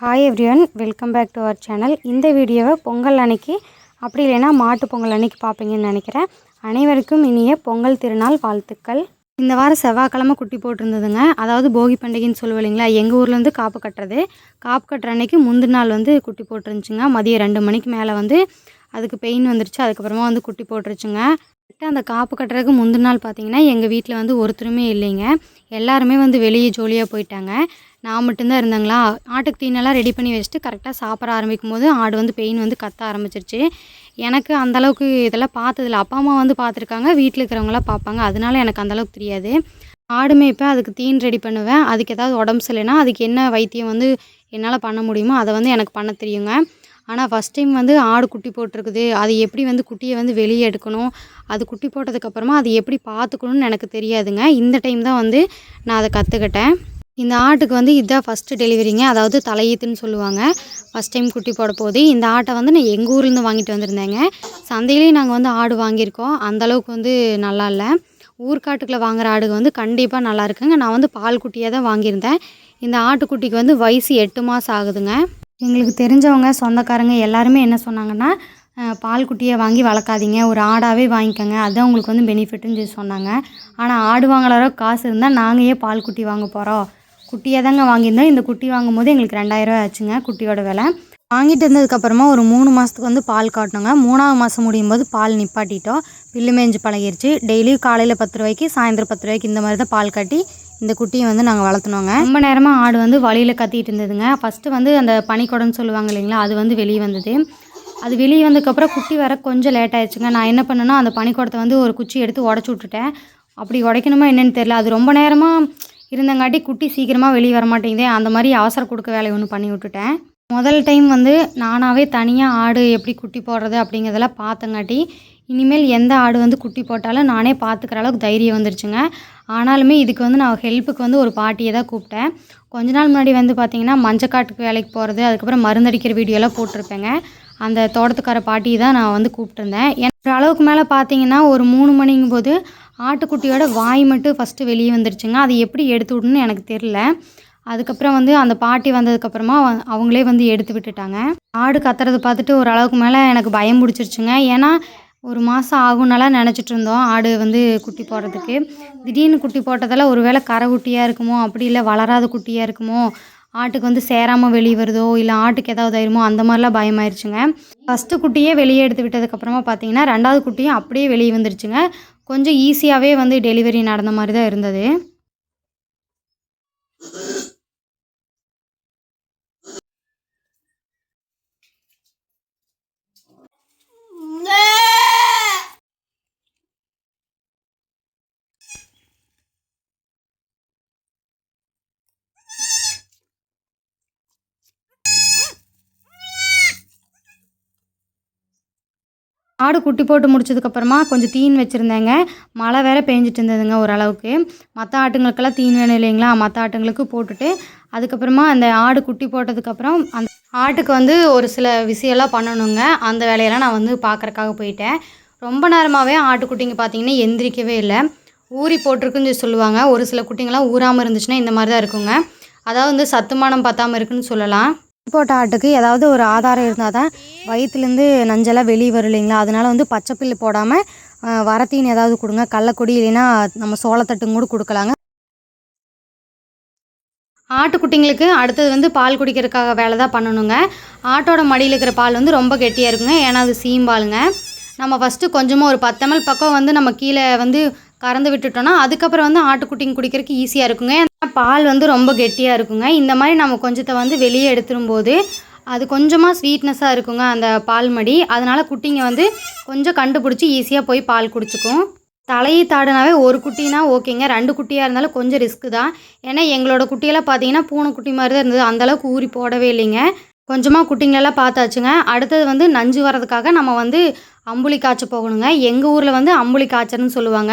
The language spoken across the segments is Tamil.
Hi everyone welcome back to our channel இந்த வீடியோவை பொங்கல் அன்னைக்கு அப்படி இல்லைன்னா மாட்டு பொங்கல் அன்னைக்கு பார்ப்பீங்கன்னு நினைக்கிறேன். அனைவருக்கும் இனிய பொங்கல் திருநாள் வாழ்த்துக்கள். இந்த வாரம் செவ்வாய்க்கிழமை குட்டி போட்டிருந்ததுங்க. அதாவது போகி பண்டிகைன்னு சொல்லுவோம் இல்லைங்களா எங்கள் ஊரில் வந்து காப்பு கட்டுறது. காப்பு கட்டுற அன்னைக்கு முந்தின நாள் வந்து குட்டி போட்டுருந்துச்சுங்க. மதியம் ரெண்டு மணிக்கு மேலே வந்து அதுக்கு பெயின் வந்துருச்சு அதுக்கப்புறமா வந்து குட்டி போட்டுருச்சுங்க. கரெக்டாக அந்த காப்பு கட்டுறதுக்கு முந்தின நாள் பார்த்தீங்கன்னா எங்கள் வீட்டில் வந்து ஒருத்தருமே இல்லைங்க. எல்லாருமே வந்து வெளியே ஜோலியாக போயிட்டாங்க. நான் மட்டும்தான் இருந்தாங்களா? ஆட்டுக்கு தீனெல்லாம் ரெடி பண்ணி வச்சுட்டு கரெக்டாக சாப்பிட ஆரம்பிக்கும் போது ஆடு வந்து பெயின் வந்து கத்த ஆரம்பிச்சிருச்சு. எனக்கு அந்தளவுக்கு இதெல்லாம் பார்த்ததில்ல. அப்பா அம்மா வந்து பார்த்துருக்காங்க. வீட்டில் இருக்கிறவங்களாம் பார்ப்பாங்க. அதனால எனக்கு அந்தளவுக்கு தெரியாது. ஆடு மேய்ப்பேன் அதுக்கு தீன் ரெடி பண்ணுவேன். அதுக்கு ஏதாவது உடம்பு சரியில்லைனா அதுக்கு என்ன வைத்தியம் வந்து என்னால் பண்ண முடியுமோ அதை வந்து எனக்கு பண்ண தெரியுங்க. ஆனால் ஃபஸ்ட் டைம் வந்து ஆடு குட்டி போட்டிருக்குது. அது எப்படி வந்து குட்டியை வந்து வெளியே எடுக்கணும்? அது குட்டி போட்டதுக்கப்புறமா அது எப்படி பார்த்துக்கணும்னு எனக்கு தெரியாதுங்க. இந்த டைம் தான் வந்து நான் அதை கற்றுக்கிட்டேன் இந்த ஆட்டுக்கு வந்து இதுதான் ஃபஸ்ட்டு டெலிவரிங்க அதாவது தலையீத்துன்னு சொல்லுவாங்க. ஃபஸ்ட் டைம் குட்டி போட போது இந்த ஆட்டை வந்து நான் எங்கள் ஊர்லேருந்து வாங்கிட்டு வந்திருந்தேங்க. சந்தையிலேயும் நாங்கள் வந்து ஆடு வாங்கியிருக்கோம். அந்தளவுக்கு வந்து நல்லா இல்லை. ஊர்க்காட்டுக்குள்ளே வாங்குகிற ஆடுங்க வந்து கண்டிப்பாக நல்லா இருக்குங்க. நான் வந்து பால் குட்டியாக தான் வாங்கியிருந்தேன். இந்த ஆட்டுக்குட்டிக்கு வந்து வயசு எட்டு மாதம் ஆகுதுங்க. எங்களுக்கு தெரிஞ்சவங்க சொந்தக்காரங்க எல்லாருமே என்ன சொன்னாங்கன்னா பால் குட்டியை வாங்கி வளர்க்காதீங்க. ஒரு ஆடாகவே வாங்கிக்கோங்க. அதுதான் உங்களுக்கு வந்து பெனிஃபிட்னு சொல்லி சொன்னாங்க. ஆனால் ஆடு வாங்குற அளவுக்கு காசு இருந்தால் நாங்கள் ஏன் பால் குட்டி வாங்க போகிறோம் குட்டியாக தாங்க வாங்கியிருந்தோம். இந்த குட்டி வாங்கும் போது எங்களுக்கு ரெண்டாயிரரூவா ஆச்சுங்க குட்டியோட விலை. வாங்கிட்டு இருந்ததுக்கப்புறமா ஒரு மூணு மாதத்துக்கு வந்து பால் காட்டினோங்க. மூணாவது மாதம் முடியும் போது பால் நிப்பாட்டிட்டோம். பில்லு மேஞ்சு பழகிருச்சு. டெய்லியும் காலையில் பத்து ரூபாய்க்கு சாயந்தரம் பத்து ரூபாய்க்கு இந்த மாதிரி தான் பால் காட்டி இந்த குட்டியை வந்து நாங்கள் வளர்த்துனோங்க. ரொம்ப நேரமாக ஆடு வந்து வழியில் கத்திட்டு இருந்ததுங்க. ஃபஸ்ட்டு வந்து அந்த பனிக்கொடன்னு சொல்லுவாங்க இல்லைங்களா அது வந்து வெளியே வந்தது. அது வெளியே வந்ததுக்கப்புறம் குட்டி வர கொஞ்சம் லேட் ஆயிடுச்சுங்க. நான் என்ன பண்ணேன்னா அந்த பனிக்கூடத்தை வந்து ஒரு குச்சி எடுத்து உடச்சி விட்டுட்டேன். அப்படி உடைக்கணுமா என்னென்னு தெரியல. அது ரொம்ப நேரமாக இருந்தங்காட்டி குட்டி சீக்கிரமாக வெளியே வரமாட்டேங்குதே அந்த மாதிரி அவசர கொடுக்க வேலையை ஒன்று பண்ணி விட்டுட்டேன். முதல் டைம் வந்து நானாகவே தனியாக ஆடு எப்படி குட்டி போடுறது அப்படிங்கிறதெல்லாம் பார்த்தங்காட்டி இனிமேல் எந்த ஆடு வந்து குட்டி போட்டாலும் நானே பார்த்துக்கிற அளவுக்கு தைரியம் வந்துருச்சுங்க. ஆனாலுமே இதுக்கு வந்து நான் ஹெல்ப்புக்கு வந்து ஒரு பாட்டியை தான் கூப்பிட்டேன். கொஞ்ச நாள் முன்னாடி வந்து பார்த்திங்கன்னா மஞ்சக்காட்டுக்கு வேலைக்கு போகிறது அதுக்கப்புறம் மருந்தடிக்கிற வீடியோலாம் போட்டிருப்பேங்க. அந்த தோட்டத்துக்கார பாட்டியை தான் நான் வந்து கூப்பிட்டுருந்தேன். எனக்கு அளவுக்கு மேலே பார்த்தீங்கன்னா ஒரு மூணு மணிங்கும் போது ஆட்டுக்குட்டியோட வாய் மட்டும் ஃபஸ்ட்டு வெளியே வந்துருச்சுங்க. அது எப்படி எடுத்து விடணும்னு எனக்கு தெரில அதுக்கப்புறம் வந்து அந்த பாட்டி வந்ததுக்கப்புறமா அவங்களே வந்து எடுத்து விட்டுட்டாங்க. ஆடு கத்துறது பார்த்துட்டு ஒரு அளவுக்கு மேலே எனக்கு பயம் பிடிச்சிருச்சுங்க. ஏன்னா ஒரு மாதம் ஆகும்னாலாம் நினச்சிட்டு இருந்தோம் ஆடு வந்து குட்டி போடுறதுக்கு திடீர்னு குட்டி போட்டதால் ஒருவேளை கரை குட்டியாக இருக்குமோ அப்படி இல்லை வளராத குட்டியாக இருக்குமோ ஆட்டுக்கு வந்து சேராமல் வெளியே வருதோ இல்லை ஆட்டுக்கு ஏதாவது ஆயிருமோ அந்த மாதிரிலாம் பயமாயிருச்சுங்க. ஃபஸ்ட்டு குட்டியே வெளியே எடுத்து விட்டதுக்கப்புறமா பார்த்தீங்கன்னா ரெண்டாவது குட்டியும் அப்படியே வெளியே வந்துருச்சுங்க. கொஞ்சம் ஈஸியாகவே வந்து டெலிவரி நடந்த மாதிரி தான் இருந்தது. ஆடு குட்டி போட்டு முடிச்சதுக்கப்புறமா கொஞ்சம் தீன் வச்சுருந்தேங்க. மழை வேற பெஞ்சிட்டு இருந்ததுங்க ஓரளவுக்கு. மற்ற ஆட்டுங்களுக்கெல்லாம் தீன் வேணும் இல்லைங்களா? மற்ற ஆட்டுங்களுக்கு போட்டுட்டு அதுக்கப்புறமா அந்த ஆடு குட்டி போட்டதுக்கப்புறம் அந்த ஆட்டுக்கு வந்து ஒரு சில விஷயம்லாம் பண்ணணுங்க. அந்த வேலையெல்லாம் நான் வந்து பார்க்குறக்காக போயிட்டேன். ரொம்ப நேரமாகவே ஆட்டுக்குட்டிங்க பார்த்தீங்கன்னா எந்திரிக்கவே இல்லை. ஊறி போட்டிருக்குன்னு சொல்லி சொல்லுவாங்க. ஒரு சில குட்டிங்கெல்லாம் ஊறாமல் இருந்துச்சுன்னா இந்த மாதிரி தான் இருக்குங்க. அதாவது வந்து சத்துமானம் பத்தாமல் இருக்குன்னு சொல்லலாம். போட்ட ஆட்டுக்கு ஏதாவது ஒரு ஆதாரம் இருந்தால் தான் வயிற்றுலேருந்து நஞ்செல்லாம் வெளியே வரும் இல்லைங்களா? அதனால வந்து பச்சை புல்லு போடாமல் வரத்தீன் ஏதாவது கொடுங்க. கள்ளக்குடி இல்லைன்னா நம்ம சோளத்தட்டும் கூட கொடுக்கலாங்க. ஆட்டுக்குட்டிங்களுக்கு அடுத்தது வந்து பால் குடிக்கிறதுக்காக வேலை தான் பண்ணணுங்க. ஆட்டோட மடியில் இருக்கிற பால் வந்து ரொம்ப கெட்டியாக இருக்குங்க. ஏன்னா அது சீம்பாலுங்க. நம்ம ஃபஸ்ட்டு கொஞ்சமாக ஒரு பத்து பக்கம் வந்து நம்ம கீழே வந்து கறந்து விட்டுட்டோம்னா அதுக்கப்புறம் வந்து ஆட்டுக்குட்டிங்க குடிக்கிறதுக்கு ஈஸியாக இருக்குங்க. ஏன்னா பால் வந்து ரொம்ப கெட்டியாக இருக்குங்க. இந்த மாதிரி நம்ம கொஞ்சத்தை வந்து வெளியே எடுத்துரும்போது அது கொஞ்சமாக ஸ்வீட்னஸாக இருக்குங்க அந்த பால் மடி. அதனால் குட்டிங்க வந்து கொஞ்சம் கண்டுபிடிச்சி ஈஸியாக போய் பால் குடிச்சிக்கும். தலையை தாடுனாவே ஒரு குட்டினா ஓகேங்க. ரெண்டு குட்டியாக இருந்தாலும் கொஞ்சம் ரிஸ்க்கு தான். ஏன்னா எங்களோட குட்டியெல்லாம் பார்த்தீங்கன்னா பூனைக்குட்டி மாதிரி தான் இருந்தது. அந்தளவுக்கு ஊறி போடவே இல்லைங்க. கொஞ்சமாக குட்டிங்களெல்லாம் பார்த்தாச்சுங்க. அடுத்தது வந்து நஞ்சு வரதுக்காக நம்ம வந்து அம்புலி காய்ச்ச போகணுங்க. எங்கள் ஊரில் வந்து அம்புலி காய்ச்சல்னு சொல்லுவாங்க.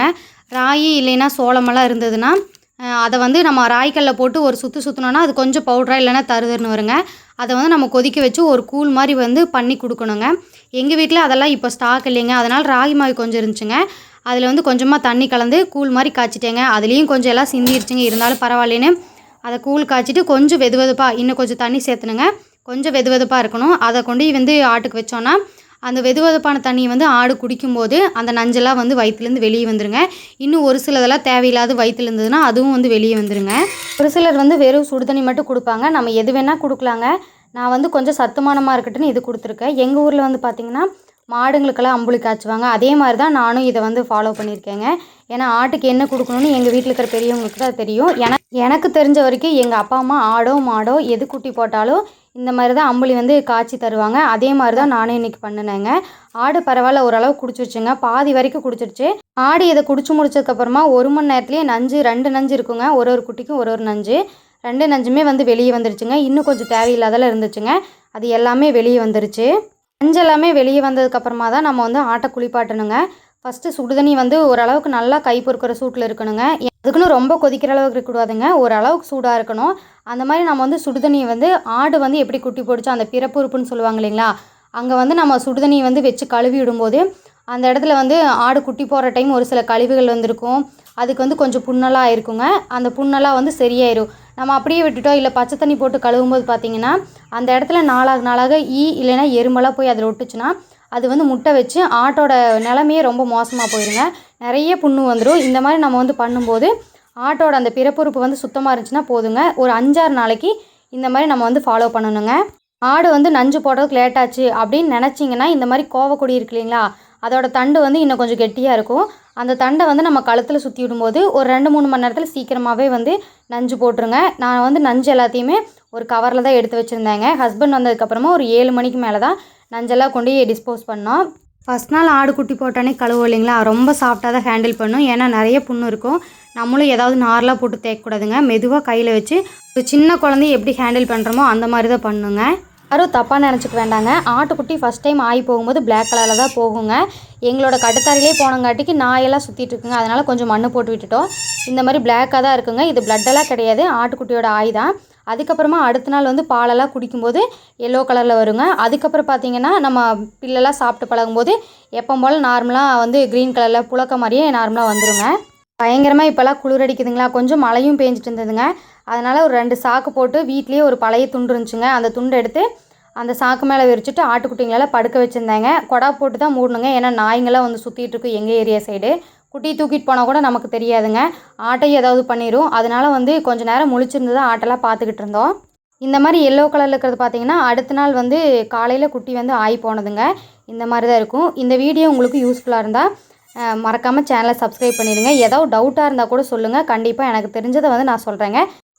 ராகி இல்லைன்னா சோளமெல்லாம் இருந்ததுன்னா அதை வந்து நம்ம ராய்க்கல்ல போட்டு ஒரு சுற்று சுற்றினோன்னா அது கொஞ்சம் பவுட்ராக இல்லைன்னா தருதுன்னு வருங்க. அதை வந்து நம்ம கொதிக்க வச்சு ஒரு கூழ் மாதிரி வந்து பண்ணி கொடுக்கணுங்க. எங்கள் வீட்டில் அதெல்லாம் இப்போ ஸ்டாக் இல்லைங்க. அதனால் ராகி மாவு கொஞ்சம் இருந்துச்சுங்க. அதில் வந்து கொஞ்சமாக தண்ணி கலந்து கூழ் மாதிரி காய்ச்சிட்டேங்க. அதுலேயும் கொஞ்சம் எல்லாம் சிந்திருச்சுங்க. இருந்தாலும் பரவாயில்லைன்னு. அதை கூழ் காய்ச்சிட்டு கொஞ்சம் வெது வெதுப்பாக இன்னும் கொஞ்சம் தண்ணி சேர்த்துனுங்க. கொஞ்சம் வெது வெதுப்பாக இருக்கணும். அதை கொண்டு வந்து ஆட்டுக்கு வச்சோன்னா அந்த வெது வெதுப்பான தண்ணியை வந்து ஆடு குடிக்கும்போது அந்த நஞ்செல்லாம் வந்து வயிற்றுலேருந்து வெளியே வந்துருங்க. இன்னும் ஒரு சிலதெல்லாம் தேவையில்லாத வயிற்றுல இருந்ததுன்னா அதுவும் வந்து வெளியே வந்துருங்க. ஒரு சிலர் வந்து வெறும் சுடு தண்ணி மட்டும் கொடுப்பாங்க. நம்ம எது வேணால் கொடுக்கலாங்க. நான் வந்து கொஞ்சம் சத்துமானமாக இருக்கட்டுன்னு இது கொடுத்துருக்கேன். எங்கள் ஊரில் வந்து பார்த்திங்கன்னா மாடுங்களுக்கெல்லாம் அம்புலி காய்ச்சுவாங்க. அதே மாதிரி தான் நானும் இதை வந்து ஃபாலோ பண்ணியிருக்கேங்க. ஏன்னா ஆட்டுக்கு என்ன கொடுக்கணும்னு எங்கள் வீட்டில் இருக்கிற பெரியவங்களுக்கு தான் தெரியும். எனக்கு எனக்கு தெரிஞ்ச வரைக்கும் எங்கள் அப்பா அம்மா ஆடோ மாடோ எது குட்டி போட்டாலும் இந்த மாதிரி தான் அம்புலி வந்து காய்ச்சி தருவாங்க. அதே மாதிரி தான் நானும் இன்றைக்கி பண்ணினேங்க. ஆடு பரவாயில்ல ஓரளவு குடிச்சிருச்சுங்க. பாதி வரைக்கும் குடிச்சிருச்சு. ஆடு இதை குடிச்சு முடிச்சதுக்கப்புறமா ஒரு மணி நேரத்துலேயே நஞ்சு ரெண்டு நஞ்சு இருக்குங்க. ஒரு ஒரு குட்டிக்கும் ஒரு ஒரு நஞ்சு. ரெண்டு நஞ்சுமே வந்து வெளியே வந்துருச்சுங்க. இன்னும் கொஞ்சம் தேவையில்லாதெல்லாம் இருந்துச்சுங்க. அது எல்லாமே வெளியே வந்துருச்சு. மஞ்சளாமே வெளியே வந்ததுக்கப்புறமா தான் நம்ம வந்து ஆட்டை குளிப்பாட்டணுங்க. ஃபஸ்ட்டு சுடுதண்ணி வந்து ஓரளவுக்கு நல்லா கை பொறுக்கிற சூட்டில் இருக்கணுங்க. அதுக்குன்னு ரொம்ப கொதிக்கிற அளவுக்கு இருக்கக்கூடாதுங்க ஓரளவுக்கு சூடாக இருக்கணும். அந்த மாதிரி நம்ம வந்து சுடுதண்ணியை வந்து ஆடு வந்து எப்படி குட்டி போடுச்சோ அந்த பிறப்புறுப்புன்னு சொல்லுவாங்க இல்லைங்களா? அங்கே வந்து நம்ம சுடுதண்ணியை வந்து வச்சு கழுவி விடும்போது அந்த இடத்துல வந்து ஆடு குட்டி போடுற டைம் ஒரு சில கழிவுகள் வந்திருக்கும். அதுக்கு வந்து கொஞ்சம் புண்ணெல்லாம் இருக்குங்க அந்த புண்ணெல்லாம் வந்து சரியாயிரும். நம்ம அப்படியே விட்டுட்டோம். இல்லை பச்சை தண்ணி போட்டு கழுவும்போது பார்த்தீங்கன்னா அந்த இடத்துல நாளாக நாளாக ஈ இல்லைன்னா எறும்பெல்லாம் போய் அதில் ஒட்டுச்சுன்னா அது வந்து முட்டை வச்சு ஆட்டோட நிலமையே ரொம்ப மோசமாக போயிருங்க. நிறைய புண்ணு வந்துடும் இந்த மாதிரி நம்ம வந்து பண்ணும்போது ஆட்டோட அந்த பிறப்புறுப்பு வந்து சுத்தமாக இருந்துச்சுன்னா போதுங்க. ஒரு அஞ்சாறு நாளைக்கு இந்த மாதிரி நம்ம வந்து ஃபாலோ பண்ணணுங்க. ஆடு வந்து நஞ்சு போடுறதுக்கு லேட் ஆச்சு அப்படின்னு நினச்சிங்கன்னா இந்த மாதிரி கோவக்கொடி இருக்கு இல்லைங்களா அதோட தண்டு வந்து இன்னும் கொஞ்சம் கெட்டியாக இருக்கும். அந்த தண்டை வந்து நம்ம கழுத்தில் சுற்றி விடும்போது ஒரு ரெண்டு மூணு மணி நேரத்தில் சீக்கிரமாகவே வந்து நஞ்சு போட்டுருங்க. நான் வந்து நஞ்சு எல்லாத்தையுமே ஒரு கவரில் தான் எடுத்து வச்சுருந்தேங்க. ஹஸ்பண்ட் வந்ததுக்கப்புறமா ஒரு ஏழு மணிக்கு மேலே தான் நஞ்செல்லாம் கொண்டு டிஸ்போஸ் பண்ணோம். ஃபஸ்ட் நாள் ஆடு குட்டி போட்டானே கழுவு இல்லைங்களா? ரொம்ப சாஃப்டாக தான் ஹேண்டில் பண்ணும். ஏன்னா நிறைய புண்ணு இருக்கும். நம்மளும் ஏதாவது நார்லாம் போட்டு தேய்க்கக்கூடாதுங்க. மெதுவாக கையில் வச்சு ஒரு சின்ன குழந்தைய எப்படி ஹேண்டில் பண்ணுறோமோ அந்த மாதிரி தான் பண்ணுங்க. யாரும் தப்பாக நினச்சிக்க வேண்டாங்க. ஆட்டுக்குட்டி ஃபஸ்ட் டைம் ஆகி போகும்போது பிளாக் கலரில் தான் போகுங்க. எங்களோட கட்டுத்தாரிலே போனங்காட்டிக்கு நாயெல்லாம் சுற்றிட்டு இருக்குங்க. அதனால் கொஞ்சம் மண் போட்டு விட்டுட்டோம். இந்த மாதிரி பிளாக்காக தான் இருக்குங்க. இது பிளட்டெல்லாம் கிடையாது. ஆட்டுக்குட்டியோட ஆய் தான். அதுக்கப்புறமா அடுத்த நாள் வந்து பாலெல்லாம் குடிக்கும்போது எல்லோ கலரில் வருங்க. அதுக்கப்புறம் பார்த்தீங்கன்னா நம்ம பில்லெல்லாம் சாப்பிட்டு பழகும்போது எப்போ போல் நார்மலாக வந்து க்ரீன் கலரில் புழக்க மாதிரியே நார்மலாக வந்துருங்க. பயங்கரமாக இப்போல்லாம் குளிர் அடிக்குதுங்களா? கொஞ்சம் மழையும் பேஞ்சிட்டு இருந்ததுங்க. அதனால் ஒரு ரெண்டு சாக்கு போட்டு வீட்லேயே ஒரு பழைய துண்டு இருந்துச்சுங்க. அந்த துண்டு எடுத்து அந்த சாக்கு மேலே விரிச்சிட்டு ஆட்டுக்குட்டிங்களெல்லாம் படுக்க வச்சுருந்தாங்க. கொடா போட்டு தான் மூடணுங்க. ஏன்னா நாய்ங்களாம் வந்து சுற்றிட்டு இருக்கு எங்கள் ஏரியா சைடு. குட்டி தூக்கிட்டு போனால் கூட நமக்கு தெரியாதுங்க. ஆட்டையும் ஏதாவது பண்ணிடும் அதனால வந்து கொஞ்ச நேரம் முழிச்சிருந்து தான் ஆட்டெல்லாம் பார்த்துக்கிட்டு இருந்தோம். இந்த மாதிரி எல்லோ கலரில் இருக்கிறது பார்த்தீங்கன்னா அடுத்த நாள் வந்து காலையில் குட்டி வந்து ஆகி போனதுங்க. இந்த மாதிரி தான் இருக்கும். இந்த வீடியோ உங்களுக்கு யூஸ்ஃபுல்லாக இருந்தால் மறக்காமல் சேனலை சப்ஸ்கிரைப் பண்ணிடுங்க. ஏதாவது டவுட்டாக இருந்தால் கூட சொல்லுங்கள் கண்டிப்பாக எனக்கு தெரிஞ்சதை வந்து நான் சொல்கிறேங்க